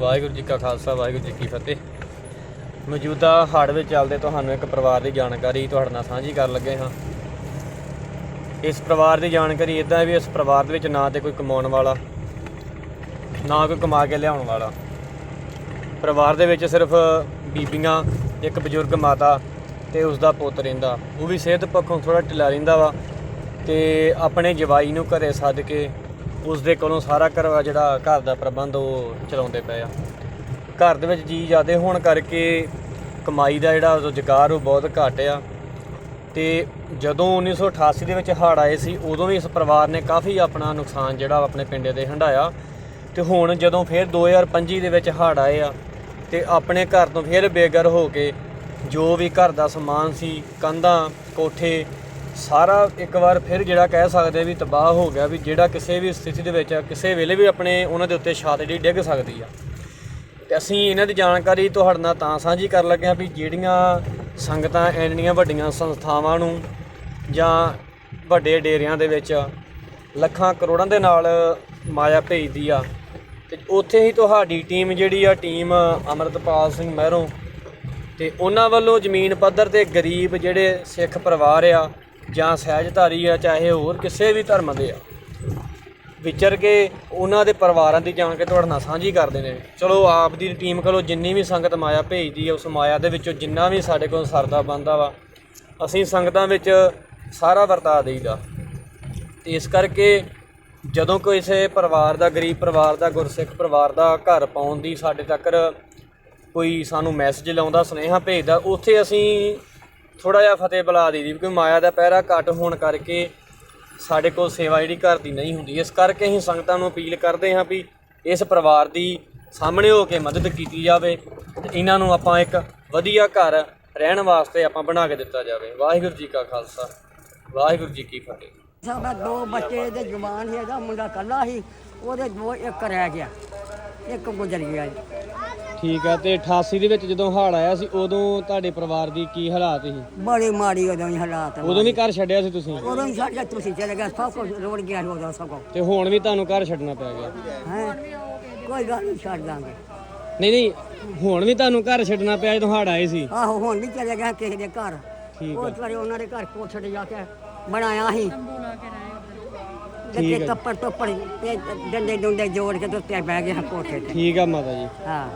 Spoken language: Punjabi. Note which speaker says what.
Speaker 1: ਵਾਹਿਗੁਰੂ ਜੀ ਕਾ ਖਾਲਸਾ, ਵਾਹਿਗੁਰੂ ਜੀ ਕੀ ਫਤਿਹ। ਮੌਜੂਦਾ ਹੜ੍ਹ ਵਿੱਚ ਚੱਲਦੇ ਤੁਹਾਨੂੰ ਇੱਕ ਪਰਿਵਾਰ ਦੀ ਜਾਣਕਾਰੀ ਤੁਹਾਡੇ ਨਾਲ ਸਾਂਝੀ ਕਰਨ ਲੱਗੇ ਹਾਂ। ਇਸ ਪਰਿਵਾਰ ਦੀ ਜਾਣਕਾਰੀ ਇਦਾਂ ਵੀ ਇਸ ਪਰਿਵਾਰ ਦੇ ਵਿੱਚ ਨਾ ਤੇ ਕੋਈ ਕਮਾਉਣ ਵਾਲਾ, ਨਾ ਕੋਈ ਕਮਾ ਕੇ ਲਿਆਉਣ ਵਾਲਾ। ਪਰਿਵਾਰ ਦੇ ਵਿੱਚ ਸਿਰਫ ਬੀਬੀਆਂ, ਇੱਕ ਬਜ਼ੁਰਗ ਮਾਤਾ ਤੇ ਉਸ ਦਾ ਪੁੱਤ ਰਹਿੰਦਾ। ਉਹ ਵੀ ਸਿਹਤ ਪੱਖੋਂ ਥੋੜਾ ਢਿੱਲਾ ਰਹਿੰਦਾ ਵਾ ਤੇ ਆਪਣੇ ਜਵਾਈ ਨੂੰ ਘਰੇ ਸੱਦ ਕੇ ਉਸ ਦੇ ਕੋਲੋਂ ਸਾਰਾ ਘਰ ਜਿਹੜਾ ਘਰ ਦਾ ਪ੍ਰਬੰਧ ਉਹ ਚਲਾਉਂਦੇ ਪਏ ਆ। ਘਰ ਦੇ ਵਿੱਚ ਜੀ ਜ਼ਿਆਦੇ ਹੋਣ ਕਰਕੇ ਕਮਾਈ ਦਾ ਜਿਹੜਾ ਰੁਜ਼ਗਾਰ ਉਹ ਬਹੁਤ ਘੱਟ ਆ। ਤੇ ਜਦੋਂ 1988 ਦੇ ਵਿੱਚ ਹੜ੍ਹ ਆਏ ਸੀ, ਉਦੋਂ ਵੀ ਇਸ ਪਰਿਵਾਰ ਨੇ ਕਾਫੀ ਆਪਣਾ ਨੁਕਸਾਨ ਜਿਹੜਾ ਆਪਣੇ ਪਿੰਡੇ ਦੇ ਹੰਡਾਇਆ ਤੇ ਹੁਣ ਜਦੋਂ ਫਿਰ 2025 ਦੇ ਵਿੱਚ ਹੜ੍ਹ ਆਏ ਆ, ਤੇ ਆਪਣੇ ਘਰ ਤੋਂ ਫਿਰ ਬੇਘਰ ਹੋ ਕੇ ਜੋ ਵੀ ਘਰ ਦਾ ਸਮਾਨ ਸੀ, ਕੰਧਾਂ, ਕੋਠੇ ਸਾਰਾ ਇੱਕ ਵਾਰ ਫਿਰ ਜਿਹੜਾ ਕਹਿ ਸਕਦੇ ਆ ਵੀ ਤਬਾਹ ਹੋ ਗਿਆ ਵੀ ਜਿਹੜਾ ਕਿਸੇ ਵੀ ਸਥਿਤੀ ਦੇ ਵਿੱਚ ਆ, ਕਿਸੇ ਵੇਲੇ ਵੀ ਆਪਣੇ ਉਹਨਾਂ ਦੇ ਉੱਤੇ ਛਾਤ ਜਿਹੜੀ ਡਿੱਗ ਸਕਦੀ ਆ। ਤੇ ਅਸੀਂ ਇਹਨਾਂ ਦੀ ਜਾਣਕਾਰੀ ਤੁਹਾਡੇ ਨਾਲ ਤਾਂ ਸਾਂਝੀ ਕਰਨ ਲੱਗੇ ਹਾਂ ਵੀ ਜਿਹੜੀਆਂ ਸੰਗਤਾਂ ਇੰਨੀਆਂ ਵੱਡੀਆਂ ਸੰਸਥਾਵਾਂ ਨੂੰ ਜਾਂ ਵੱਡੇ ਡੇਰਿਆਂ ਦੇ ਵਿੱਚ ਲੱਖਾਂ ਕਰੋੜਾਂ ਦੇ ਨਾਲ ਮਾਇਆ ਭੇਜਦੀ ਆ ਤੇ ਉੱਥੇ ਹੀ ਤੁਹਾਡੀ ਟੀਮ ਜਿਹੜੀ ਆ ਟੀਮ ਅਮਰਤਪਾਲ ਸਿੰਘ ਮਹਿਰੋਂ ਤੇ ਉਹਨਾਂ ਵੱਲੋਂ ਜ਼ਮੀਨ ਪੱਧਰ ਤੇ ਗਰੀਬ ਜਿਹੜੇ ਸਿੱਖ ਪਰਿਵਾਰ ਆ ਜਾਂ ਸਹਿਜਧਾਰੀ ਆ, ਚਾਹੇ ਹੋਰ ਕਿਸੇ ਵੀ ਧਰਮ ਦੇ ਆ। ਵਿਚਰ ਕੇ ਉਹਨਾਂ ਦੇ ਪਰਿਵਾਰਾਂ ਦੀ ਜਾਣ ਕੇ ਤੁਹਾਡੇ ਨਾਲ ਸਾਂਝੀ ਕਰਦੇ ਨੇ। ਚਲੋ ਆਪ ਦੀ ਟੀਮ ਕੋਲੋਂ ਜਿੰਨੀ ਵੀ ਸੰਗਤ ਮਾਇਆ ਭੇਜਦੀ ਆ, ਉਸ ਮਾਇਆ ਦੇ ਵਿੱਚੋਂ ਜਿੰਨਾ ਵੀ ਸਾਡੇ ਕੋਲ ਸਰਦਾ ਬੰਦਾ ਵਾ, ਅਸੀਂ ਸੰਗਤਾਂ ਵਿੱਚ ਸਾਰਾ ਵਰਤਾ ਦੇਈਦਾ। ਤੇ ਇਸ ਕਰਕੇ ਜਦੋਂ ਕਿਸੇ ਪਰਿਵਾਰ ਦਾ, ਗਰੀਬ ਪਰਿਵਾਰ ਦਾ, ਗੁਰਸਿੱਖ ਪਰਿਵਾਰ ਦਾ ਘਰ ਪਾਉਣ ਦੀ ਸਾਡੇ ਤੱਕ ਕੋਈ ਸਾਨੂੰ ਮੈਸੇਜ ਲਾਉਂਦਾ, ਸੁਨੇਹਾ ਭੇਜਦਾ, ਉੱਥੇ ਅਸੀਂ ਥੋੜਾ ਜਿਹਾ ਫਤਿਹ ਬੁਲਾ ਦਈਦੀ ਕਿਉਂਕਿ ਮਾਇਆ ਦਾ ਪਹਿਰਾ ਘੱਟ ਹੋਣ ਕਰਕੇ ਸਾਡੇ ਕੋਲ ਸੇਵਾ ਜਿਹੜੀ ਘਰ ਦੀ ਨਹੀਂ ਹੁੰਦੀ। ਇਸ ਕਰਕੇ ਅਸੀਂ ਸੰਗਤਾਂ ਨੂੰ ਅਪੀਲ ਕਰਦੇ ਹਾਂ ਵੀ ਇਸ ਪਰਿਵਾਰ ਦੀ ਸਾਹਮਣੇ ਹੋ ਕੇ ਮਦਦ ਕੀਤੀ ਜਾਵੇ ਤੇ ਇਹਨਾਂ ਨੂੰ ਆਪਾਂ ਇੱਕ ਵਧੀਆ ਘਰ ਰਹਿਣ ਵਾਸਤੇ ਆਪਾਂ ਬਣਾ ਕੇ ਦਿੱਤਾ ਜਾਵੇ। ਵਾਹਿਗੁਰੂ ਜੀ ਕਾ ਖਾਲਸਾ, ਵਾਹਿਗੁਰੂ ਜੀ ਕੀ ਫਤਿਹ।
Speaker 2: ਸਾਡਾ ਦੋ ਬੱਚੇ ਦੇ ਜਵਾਨ ਸੀ, ਇਹਦਾ ਮੁੰਡਾ ਕੱਲਾ ਸੀ, ਉਹਦੇ ਦੋ ਇੱਕ ਰਹਿ ਗਿਆ, ਇੱਕ ਗੁਜ਼ਰ ਗਿਆ ਜੀ।
Speaker 1: ਠੀਕ ਆ ਤੇ 88 ਦੇ ਵਿੱਚ ਜਦੋਂ ਹੜ੍ਹ ਆਇਆ ਸੀ ਉਦੋਂ ਤੁਹਾਡੇ ਪਰਿਵਾਰ ਦੀ ਕੀ ਹਾਲਾਤ ਸੀ?
Speaker 2: ਬੜੀ ਮਾੜੀ ਉਦੋਂ ਹੀ ਹਾਲਾਤ
Speaker 1: ਉਦੋਂ ਵੀ ਘਰ ਛੱਡਿਆ ਸੀ ਤੁਸੀਂ?
Speaker 2: ਉਦੋਂ ਹੀ ਸਾਡਾ ਤੁਸੀਂ ਚਲੇ ਗਏ ਸਭ ਕੁਝ ਰੋੜ ਗਿਆ ਉਦੋਂ ਸਭ ਕੁਝ
Speaker 1: ਤੇ ਹੁਣ ਵੀ ਤੁਹਾਨੂੰ ਘਰ ਛੱਡਣਾ ਪੈ ਗਿਆ?
Speaker 2: ਹੈ? ਕੋਈ ਗੱਲ ਨਹੀਂ ਛੱਡ ਦਾਂਗੇ।
Speaker 1: ਨਹੀਂ ਨਹੀਂ ਹੁਣ ਵੀ ਤੁਹਾਨੂੰ ਘਰ ਛੱਡਣਾ ਪਿਆ ਜਦੋਂ ਹੜ੍ਹ ਆਏ ਸੀ?
Speaker 2: ਆਹੋ ਹੁਣ ਵੀ ਚਲੇ ਗਏ ਕਿਸੇ ਦੇ ਘਰ।
Speaker 1: ਠੀਕ
Speaker 2: ਉਹ
Speaker 1: ਆ
Speaker 2: ਤਵਾਰੇ ਉਹਨਾਂ ਦੇ ਘਰ ਕੋਠੇ ਤੇ ਜਾ ਕੇ ਬਣਾਇਆ ਸੀ।
Speaker 1: ਆ।
Speaker 2: ਟੱਪੜ ਟੱਪੜ ਤੇ ਡੰਡੇ ਡੁੰਡੇ ਜੋੜ ਕੇ ਤੇ ਉੱਤੇ ਬਹਿ ਗਏ ਹਾਂ ਕੋਠੇ ਤੇ।
Speaker 1: ਠੀਕ ਆ ਮਾਤਾ ਜੀ।
Speaker 2: ਹਾਂ।